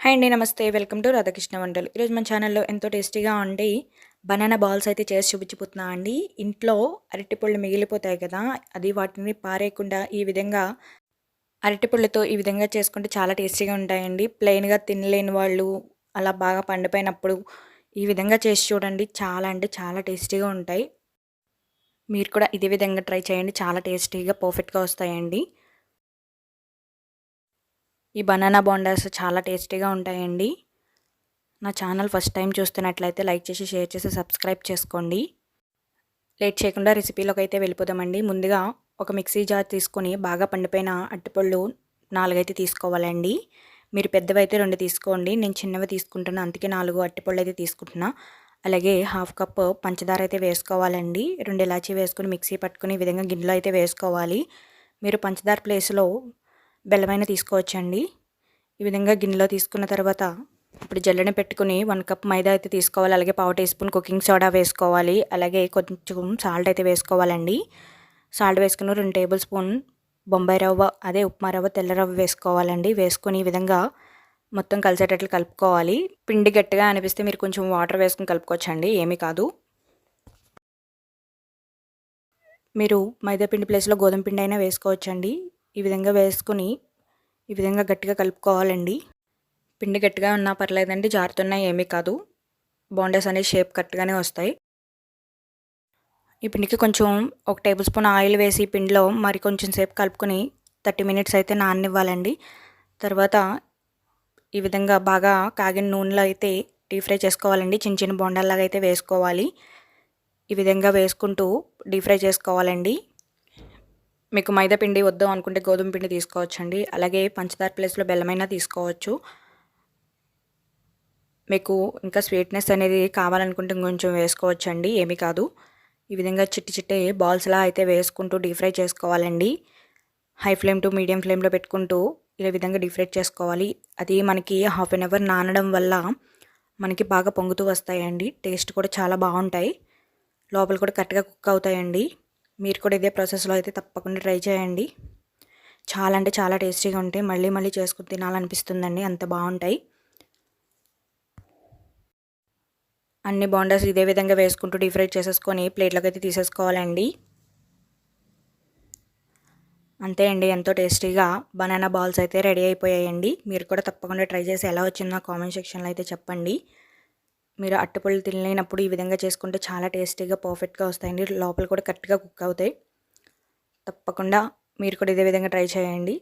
Hi అండి నమస్తే. Welcome to Radhakrishna వంటలు. ఈరోజు మన ఛానల్లో ఎంతో టేస్టీగా ఉండి బనానా బాల్స్ అయితే చేసి చూపించిపోతున్నా అండి. ఇంట్లో అరటిపళ్ళు మిగిలిపోతాయి కదా అది వాటిని పారేయకుండా ఈ విధంగా అరటిపళ్ళతో ఈ విధంగా చేసుకుంటే చాలా టేస్టీగా ఉంటాయండి. ప్లెయిన్గా తినలేని వాళ్ళు అలా బాగా పండిపోయినప్పుడు ఈ విధంగా చేసి చూడండి. చాలా అంటే చాలా టేస్టీగా ఉంటాయి. మీరు కూడా ఇదే విధంగా ట్రై చేయండి. చాలా టేస్టీగా పర్ఫెక్ట్గా వస్తాయండి. ఈ బనానా బోండాస్ చాలా టేస్టీగా ఉంటాయండి. నా ఛానల్ ఫస్ట్ టైం చూస్తున్నట్లయితే లైక్ చేసి షేర్ చేసి సబ్స్క్రైబ్ చేసుకోండి. లేట్ చేయకుండా రెసిపీలోకి అయితే వెళ్ళిపోదామండి. ముందుగా ఒక మిక్సీ జార్ తీసుకొని బాగా పండిపోయిన అట్టిపళ్ళు నాలుగైతే తీసుకోవాలండి. మీరు పెద్దవైతే రెండు తీసుకోండి. నేను చిన్నవి తీసుకుంటున్నా అందుకే నాలుగు అట్టిపళ్ళు అయితే తీసుకుంటున్నా. అలాగే హాఫ్ కప్ పంచదార అయితే వేసుకోవాలండి. రెండు ఇలాచీ వేసుకుని మిక్సీ పట్టుకుని ఈ విధంగా గిన్నెలో అయితే వేసుకోవాలి. మీరు పంచదార ప్లేస్లో బెల్లమైన తీసుకోవచ్చండి. ఈ విధంగా గిన్నెలో తీసుకున్న తర్వాత ఇప్పుడు జల్లెని పెట్టుకుని వన్ కప్ మైదా అయితే తీసుకోవాలి. అలాగే పావు టీ స్పూన్ కుకింగ్ సోడా వేసుకోవాలి. అలాగే కొంచెం సాల్ట్ అయితే వేసుకోవాలండి. సాల్ట్ వేసుకుని రెండు టేబుల్ స్పూన్ బొంబాయి రవ్వ అదే ఉప్మా రవ్వ తెల్ల రవ్వ వేసుకోవాలండి. వేసుకుని ఈ విధంగా మొత్తం కలిసేటట్లు కలుపుకోవాలి. పిండి గట్టిగా అనిపిస్తే మీరు కొంచెం వాటర్ వేసుకుని కలుపుకోవచ్చండి. ఏమీ కాదు. మీరు మైదా పిండి ప్లేస్లో గోధుమ పిండి అయినా వేసుకోవచ్చండి. ఈ విధంగా వేసుకుని ఈ విధంగా గట్టిగా కలుపుకోవాలండి. పిండి గట్టిగా ఉన్నా పర్లేదండి జారుతున్నా ఏమీ కాదు. బోండాస్ అనే షేప్ కరెక్ట్గానే వస్తాయి. ఈ పిండికి కొంచెం ఒక టేబుల్ స్పూన్ ఆయిల్ వేసి పిండిలో మరి కొంచెం సేపు కలుపుకొని థర్టీ మినిట్స్ అయితే నాననివ్వాలండి. తర్వాత ఈ విధంగా బాగా కాగిన నూనెలో అయితే డీప్ ఫ్రై చేసుకోవాలండి. చిన్న చిన్న బొండాల్లాగా అయితే వేసుకోవాలి. ఈ విధంగా వేసుకుంటూ డీప్ ఫ్రై చేసుకోవాలండి. మీకు మైదా పిండి వద్దు అనుకుంటే గోధుమ పిండి తీసుకోవచ్చండి. అలాగే పంచదార ప్లేస్లో బెల్లమైనా తీసుకోవచ్చు. మీకు ఇంకా స్వీట్నెస్ అనేది కావాలనుకుంటే కొంచెం వేసుకోవచ్చండి. ఏమీ కాదు. ఈ విధంగా చిట్టి చిట్టి బాల్స్లా అయితే వేసుకుంటూ డీప్ ఫ్రై చేసుకోవాలండి. హై ఫ్లేమ్ టు మీడియం ఫ్లేమ్లో పెట్టుకుంటూ ఇలా విధంగా డీప్ ఫ్రై చేసుకోవాలి. అది మనకి హాఫ్ అన్ అవర్ నానడం వల్ల మనకి బాగా పొంగుతూ వస్తాయండి. టేస్ట్ కూడా చాలా బాగుంటాయి. లోపల కూడా కరెక్ట్గా కుక్ అవుతాయండి. మీరు కూడా ఇదే ప్రాసెస్లో అయితే తప్పకుండా ట్రై చేయండి. చాలా అంటే చాలా టేస్టీగా ఉంటాయి. మళ్ళీ మళ్ళీ చేసుకుని తినాలనిపిస్తుందండి. అంత బాగుంటాయి. అన్ని బాండర్స్ ఇదే విధంగా వేసుకుంటూ డీప్ ఫ్రై చేసేసుకొని ప్లేట్లోకి అయితే తీసేసుకోవాలండి. అంతే అండి. ఎంతో టేస్టీగా బనానా బాల్స్ అయితే రెడీ అయిపోయాయండి. మీరు కూడా తప్పకుండా ట్రై చేసి ఎలా వచ్చిందో కామెంట్ సెక్షన్లో అయితే చెప్పండి. మీరు అట్టపళ్ళు తినలేనప్పుడు ఈ విధంగా చేసుకుంటే చాలా టేస్టీగా పర్ఫెక్ట్గా వస్తాయండి. లోపల కూడా కరెక్ట్గా కుక్ అవుతాయి. తప్పకుండా మీరు కూడా ఇదే విధంగా ట్రై చేయండి.